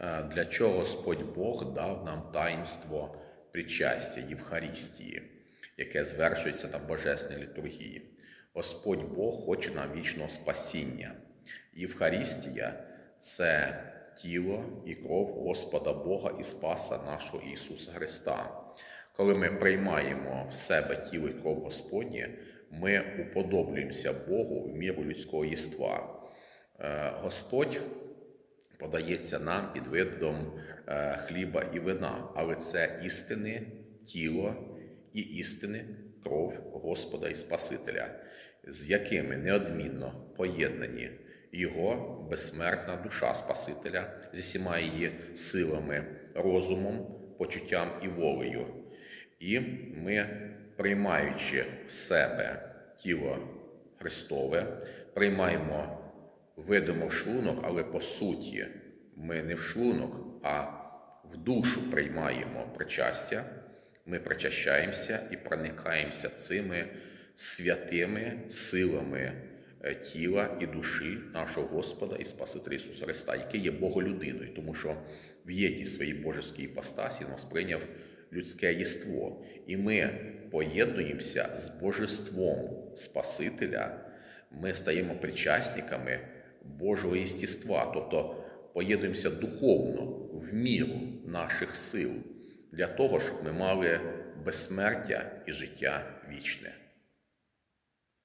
Е, Для чого Господь Бог дав нам таїнство причастя Євхарістії, яке звершується на Божественній літургії. Господь Бог хоче нам вічного спасіння. Євхарістія це тіло і кров Господа Бога і Спаса нашого Ісуса Христа. Коли ми приймаємо в себе тіло і кров Господнє, ми уподоблюємося Богу в міру людського єства. Е, Господь подається нам під видом е, хліба і вина, але це істини тіло і істини кров Господа і Спасителя, з якими неодмінно поєднані Його безсмертна душа Спасителя зі всіма її силами, розумом, почуттям і волею. І ми, приймаючи в себе тіло Христове, приймаємо видимо в шлунок, але по суті ми не в шлунок, а в душу приймаємо причастя. Ми причащаємося і проникаємося цими святими силами е, тіла і душі нашого Господа і Спасителя Ісуса Христа, який є Боголюдиною, тому що в єдній своїй божеській іпостасі Він сприйняв людське єство. І ми поєднуємося з божеством Спасителя, ми стаємо причасниками Божого єстіства, тобто поєднуємося духовно в міру наших сил для того, щоб ми мали безсмертя і життя вічне.